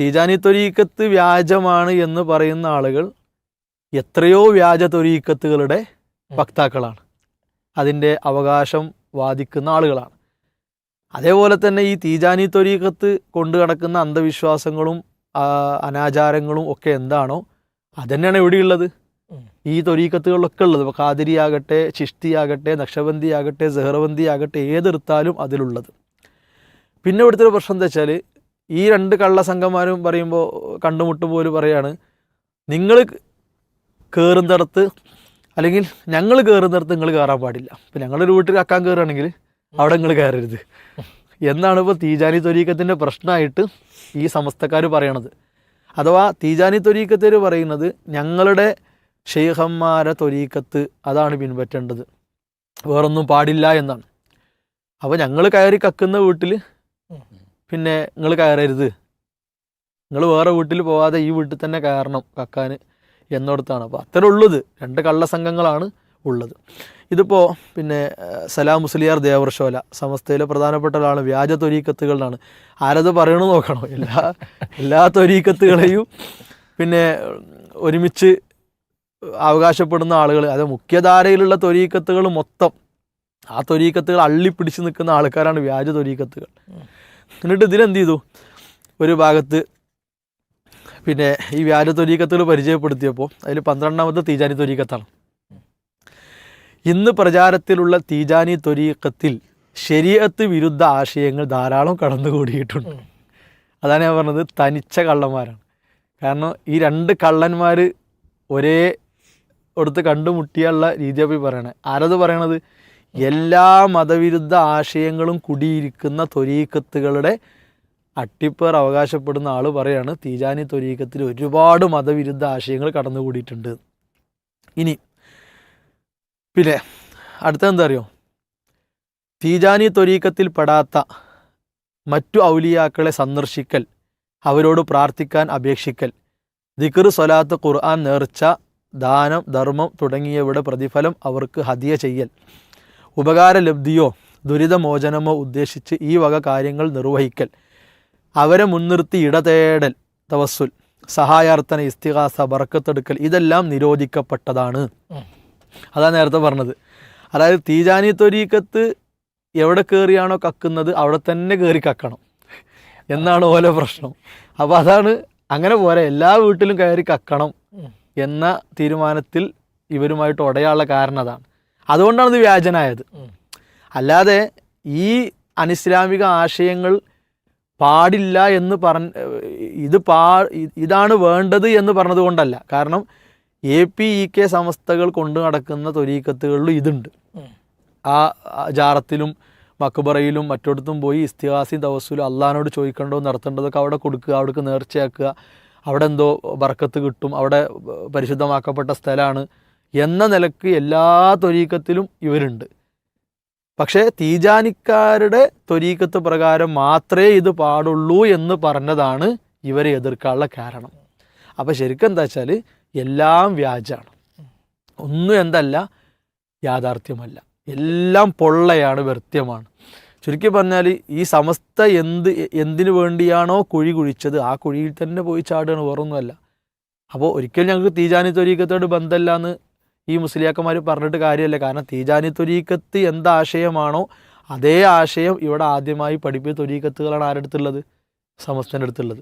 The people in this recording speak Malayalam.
തീജാനി തൊരീക്കത്ത് വ്യാജമാണ് എന്ന് പറയുന്ന ആളുകൾ എത്രയോ വ്യാജ തൊരീക്കത്തുകളുടെ വക്താക്കളാണ്. അതിന്റെ അവകാശം വാദിക്കുന്ന ആളുകളാണ്. അതേപോലെ തന്നെ ഈ തീജാനി തൊരീക്കത്ത് കൊണ്ടു കിടക്കുന്ന അന്ധവിശ്വാസങ്ങളും അനാചാരങ്ങളും ഒക്കെ എന്താണോ അതന്നെയാണ് എവിടെയുള്ളത് ഉം. ഈ തൊരീക്കത്തുകളിലൊക്കെ ഉള്ളത്. ഇപ്പോൾ കാതിരിയാകട്ടെ ആകട്ടെ സെഹ്റബന്തി ആകട്ടെ ഏതെടുത്താലും അതിലുള്ളത്. പിന്നെ ഇവിടുത്തെ ഒരു പ്രശ്നം എന്താ വെച്ചാൽ ഈ രണ്ട് കള്ളസംഘന്മാരും പറയുമ്പോൾ കണ്ടുമുട്ടുമ്പോൾ പറയാണ് നിങ്ങൾ കയറുന്നിടത്ത് അല്ലെങ്കിൽ ഞങ്ങൾ കയറുന്നിടത്ത് നിങ്ങൾ കയറാൻ പാടില്ല. ഇപ്പം ഞങ്ങളൊരു വീട്ടിൽ അക്കാൻ കയറുകയാണെങ്കിൽ അവിടെ നിങ്ങൾ കയറരുത്. എന്നാണ് ഇപ്പോൾ തീജാനി തൊരീക്കത്തിന്റെ പ്രശ്നമായിട്ട് ഈ സമസ്തക്കാർ പറയണത്. അഥവാ തീജാനി തൊരീക്കത്തിൽ പറയുന്നത് ഞങ്ങളുടെ ഷെയ്ഖന്മാരെ തൊരീക്കത്ത് അതാണ് പിൻപറ്റേണ്ടത്. വേറൊന്നും പാടില്ല എന്നാണ്. അപ്പോൾ ഞങ്ങൾ കയറി കക്കുന്ന വീട്ടിൽ പിന്നെ നിങ്ങൾ കയറരുത്. നിങ്ങൾ വേറെ വീട്ടിൽ പോവാതെ ഈ വീട്ടിൽ തന്നെ കയറണം കക്കാൻ എന്നോടത്താണ്. അപ്പോൾ അത്ര ഉള്ളത്. രണ്ട് കള്ളസംഘങ്ങളാണ് ഉള്ളത്. ഇതിപ്പോൾ പിന്നെ സലാം മുസ്ലിയാർ ദേവർഷോല സമസ്തയിലെ പ്രധാനപ്പെട്ട ഒരാളാണ് വ്യാജ തൊരീക്കത്തുകളാണ് ആരത് പറയണു നോക്കണം? എല്ലാ എല്ലാ തൊരീക്കത്തുകളെയും പിന്നെ ഒരുമിച്ച് അവകാശപ്പെടുന്ന ആളുകൾ അത് മുഖ്യധാരയിലുള്ള തൊരീക്കത്തുകൾ മൊത്തം. ആ തൊരീക്കത്തുകൾ അള്ളിപ്പിടിച്ച് നിൽക്കുന്ന ആൾക്കാരാണ് വ്യാജ തൊരീക്കത്തുകൾ എന്നിട്ട് ഇതിലെന്ത് ചെയ്തു? ഒരു ഭാഗത്ത് പിന്നെ ഈ വ്യാജ തൊരീക്കത്തുകൾ പരിചയപ്പെടുത്തിയപ്പോൾ അതിൽ പന്ത്രണ്ടാമത്തെ തീജാനി തൊരീക്കത്താണ് ഇന്ന് പ്രചാരത്തിലുള്ള തീജാനി തൊരീക്കത്തിൽ ശരീരത്ത് വിരുദ്ധ ആശയങ്ങൾ ധാരാളം കടന്നുകൂടിയിട്ടുണ്ട്. അതാണ് ഞാൻ പറഞ്ഞത് തനിച്ച കള്ളന്മാരാണ്. കാരണം ഈ രണ്ട് കള്ളന്മാർ ഒരേ അടുത്ത് കണ്ടുമുട്ടിയുള്ള രീതിയാണ് പോയി പറയണത് ആരത് പറയണത്? എല്ലാ മതവിരുദ്ധ ആശയങ്ങളും കുടിയിരിക്കുന്ന തൊരീക്കത്തുകളുടെ അട്ടിപ്പേർ അവകാശപ്പെടുന്ന ആൾ പറയാണ് തീജാനി തൊരീക്കത്തിൽ ഒരുപാട് മതവിരുദ്ധ ആശയങ്ങൾ കടന്നുകൂടിയിട്ടുണ്ട്. ഇനി പിന്നെ അടുത്ത എന്താ അറിയോ? തീജാനി തൊരീക്കത്തിൽ പെടാത്ത മറ്റു ഔലിയാക്കളെ സന്ദർശിക്കൽ അവരോട് പ്രാർത്ഥിക്കാൻ അപേക്ഷിക്കൽ ദിക്ർ സ്വലാത്ത് ഖുർആൻ നേർച്ച ദാനം ധർമ്മം തുടങ്ങിയവയുടെ പ്രതിഫലം അവർക്ക് ഹദിയ ചെയ്യൽ. ഉപകാരലബ്ധിയോ ദുരിതമോചനമോ ഉദ്ദേശിച്ച് ഈ വക കാര്യങ്ങൾ നിർവഹിക്കൽ. അവരെ മുൻനിർത്തി ഇടതേടൽ തവസ്സുൽ സഹായാർത്ഥന ഇസ്തിഹാസ ബറക്കത്തെടുക്കൽ ഇതെല്ലാം നിരോധിക്കപ്പെട്ടതാണ്. അതാണ് അതാ നേരത്തെ പറഞ്ഞത്. അതായത് തീജാനി തൊരീക്കത്ത് എവിടെ കയറിയാണോ കക്കുന്നത് അവിടെ തന്നെ കയറി കക്കണം. എന്നാണ് ഓരോ പ്രശ്നം. അപ്പോൾ അതാണ് അങ്ങനെ പോരാ എല്ലാ വീട്ടിലും കയറി കക്കണം എന്ന തീരുമാനത്തിൽ ഇവരുമായിട്ട് ഉടയാനുള്ള കാരണം അതാണ്. അതുകൊണ്ടാണ് ഇത് വ്യാജനായത് അല്ലാതെ ഈ അനിസ്ലാമിക ആശയങ്ങൾ പാടില്ല എന്ന് പറഞ്ഞ ഇത് പാ ഇതാണ് വേണ്ടത് എന്ന് പറഞ്ഞതുകൊണ്ടല്ല. കാരണം എ പി ഇ കെ സംസ്ഥകൾ കൊണ്ടു നടക്കുന്ന തൊരീക്കത്തുകളിലും ഇതുണ്ട്. ആ ജാറത്തിലും മക്ബറയിലും മറ്റിടത്തും പോയി ഇസ്തിഹാസി തവസ്സുലും അള്ളഹാനോട് ചോദിക്കേണ്ടതോ നടത്തേണ്ടതൊക്കെ അവിടെ കൊടുക്കുക അവിടേക്ക് നേർച്ചയാക്കുക. അവിടെ എന്തോ ബർക്കത്ത് കിട്ടും അവിടെ പരിശുദ്ധമാക്കപ്പെട്ട സ്ഥലമാണ്. എന്ന നിലയ്ക്ക് എല്ലാ തൊരീക്കത്തിലും ഇവരുണ്ട്. പക്ഷേ തീജാനിക്കാരുടെ തൊരീക്കത്ത് പ്രകാരം മാത്രമേ ഇത് പാടുള്ളൂ എന്ന് പറഞ്ഞതാണ് ഇവരെ എതിർക്കാനുള്ള കാരണം. അപ്പോൾ ശരിക്കും എന്താ വെച്ചാൽ എല്ലാം വ്യാജാണ്. ഒന്നും എന്തല്ല യാഥാർത്ഥ്യമല്ല. എല്ലാം പൊള്ളയാണ് വ്യർത്ഥ്യമാണ്. ചുരുക്കി പറഞ്ഞാൽ ഈ സമസ്ത എന്ത് എന്തിനു വേണ്ടിയാണോ കുഴി കുഴിച്ചത് ആ കുഴിയിൽ തന്നെ പോയി ചാടുകയാണ് വേറൊന്നുമല്ല. അപ്പോൾ ഒരിക്കലും ഞങ്ങൾക്ക് തീജാനി തൊരീക്കത്തോട് ബന്ധമില്ല എന്ന് ഈ മുസ്ലിയാക്കന്മാർ പറഞ്ഞിട്ട് കാര്യമല്ല. കാരണം തീജാനി തൊരീക്കത്ത് എന്ത് ആശയമാണോ അതേ ആശയം ഇവിടെ ആദ്യമായി പഠിപ്പിച്ച തൊരീക്കത്തുകളാണ് ആരുടെ അടുത്തുള്ളത്? സമസ്തന്റെ അടുത്തുള്ളത്